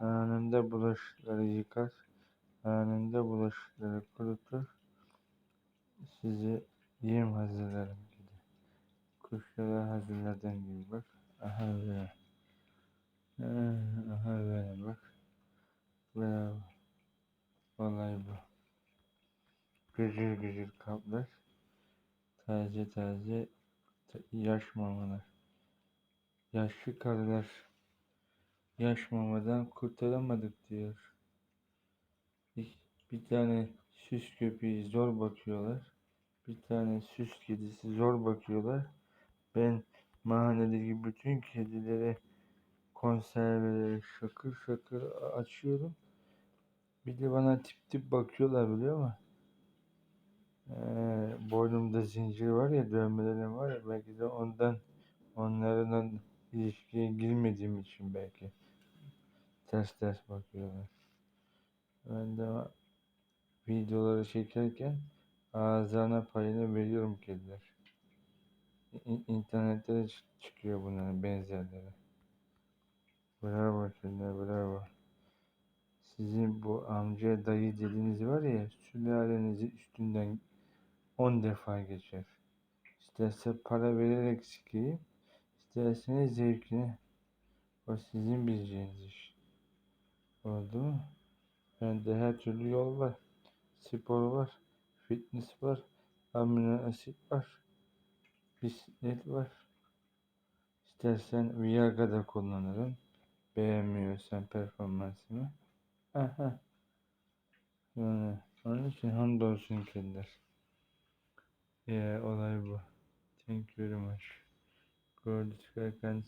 Anında bulaşıkları yıkar. Anında bulaşıkları kurutur. Sizi yem hazırlarım gibi. Kuşlara hazırladığım gibi bak. Aha böyle. Aha böyle bak. Bravo. Olay bu. Gıcır gıcır kaplar. Taze taze ta- yaş mamalar. Yaşlı karılar. Yaş mamadan kurtaramadık diyor. Bir, bir tane süs köpeği zor bakıyorlar. Bir tane süs kedisi zor bakıyorlar. Ben mahalledeki bütün kedilere konserveleri şakır şakır açıyorum. Bir de bana tip tip bakıyorlar biliyor musun? Ee, boynumda zincir var ya dövmelerim var ya belki de ondan onlarla ilişkiye girmediğim için belki ters ters bakıyorlar. Ben de videoları çekerken ağızlarına payını veriyorum kediler. İ- İnternette de çı- çıkıyor bunların benzerleri. Bravo kediler bravo. Sizin bu amca dayı dediğiniz var ya sülalenizi üstünden 10 defa geçer. İsterse para vererek sikeyim, isterseniz zevkine. O sizin bileceğiniz iş. Oldu mu? Bende her türlü yol var. Spor var, fitness var, amino asit var, bisiklet var. İstersen Viagra da kullanırım. Beğenmiyorsan performansımı. Aha. Yani onun için hamdolsun kediler. Yeah, olay bu. Thank you very much. God, I can.